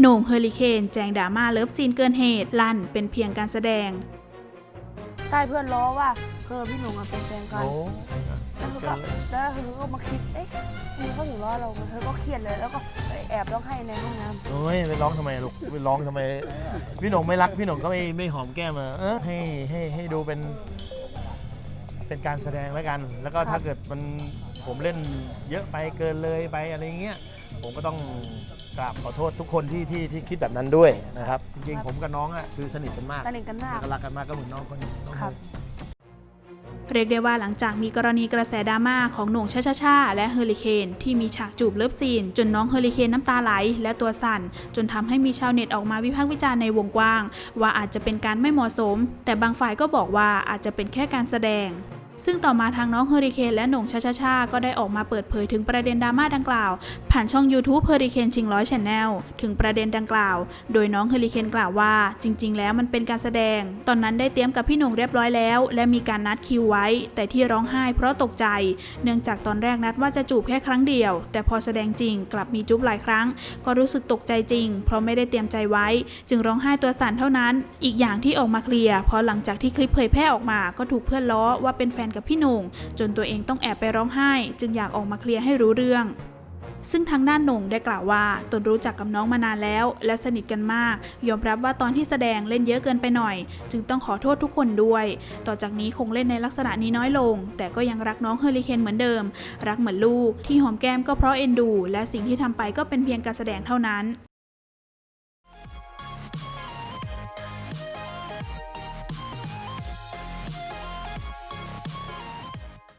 โหน่งเฮอริเคนแจงดราม่าเลิฟซีนเกินเหตุ ลั่นเป็นเพียงการแสดงใช่เพื่อนล้อว่าเธอพี่หนุ่มอะเป็นแฟนกัน โอ้แล้วเธอก็แล้วเธอก็มาคิด เอ๊ะมีเขาถึงล้อเราเธอก็เครียดเลย แล้วก็ไปแอบร้องไห้ในห้องน้ำโอ้ยไปร้องทำไมลูกไปร้องทำไม พี่หนงไม่รักพี่หนงก็ไม่ไม่หอมแก้มมาเออให้ให้ให้ดูเป็น เป็นการแสดงแล้วกัน แล้วก็ครับถ้าเกิดมันผมเล่นเยอะไปเกินเลยไปอะไรเงี้ย ผมก็ต้องกราบขอโทษทุกคนที่ที่ที่คิดแบบนั้นด้วยนะครับ จริงๆ ผมกับน้องอะคือสนิทกันมากสนิทกันมากแล้วก็รักกันมากก็เหมือนน้องคนนึงน้องครับ เรียกได้ว่าหลังจากมีกรณีกระแสดราม่าของโหน่งชาชาชาและเฮอริเคนที่มีฉากจูบเลิฟซีน จนน้องเฮอริเคนน้ำตาไหล และตัวสั่น จนทำให้มีชาวเน็ตออกมาวิพากษ์วิจารณ์ในวงกว้าง ว่าอาจจะเป็นการไม่เหมาะสม แต่บางฝ่ายก็บอกว่าอาจจะเป็นแค่การแสดง ซึ่งต่อมาทางน้องเฮอริเคนและหน่งชาชาชาก็ได้ออกมาเปิดเผยถึงประเด็นดราม่าดังกล่าว ผ่านช่อง YouTube เฮอริเคนชิงร้อยชแนลถึงประเด็นดังกล่าว โดยน้องเฮอริเคนกล่าวว่า จริง ๆ แล้วมันเป็นการแสดง ตอนนั้นได้เตรียมกับพี่หน่งเรียบร้อยแล้ว และมีการนัดคิวไว้ แต่ที่ร้องไห้เพราะตกใจ เนื่องจากตอนแรกนัดว่าจะจูบแค่ครั้งเดียว แต่พอแสดงจริงกลับมีจุ๊บหลายครั้ง ก็รู้สึกตกใจจริง เพราะไม่ได้เตรียมใจไว้ จึงร้องไห้ตัวสั่นเท่านั้น อีกอย่างที่ออกมาเคลียร์เพราะหลังจากที่คลิปเผยแพร่ออกมาก็ถูกเพื่อนล้อว่าเป็นแฟนกับพี่หน่งจนตัวเองต้องแอบไปร้องไห้ จึงอยากออกมาเคลียร์ให้รู้เรื่อง ซึ่งทางด้านหน่งได้กล่าวว่าตนรู้จักกับน้องมานานแล้ว และสนิทกันมาก ยอมรับว่าตอนที่แสดงเล่นเยอะเกินไปหน่อย จึงต้องขอโทษทุกคนด้วย ต่อจากนี้คงเล่นในลักษณะนี้น้อยลง แต่ก็ยังรักน้องเฮอริเคนเหมือนเดิม รักเหมือนลูกที่หอมแก้มก็เพราะเอ็นดู และสิ่งที่ทำไปก็เป็นเพียงการแสดงเท่านั้น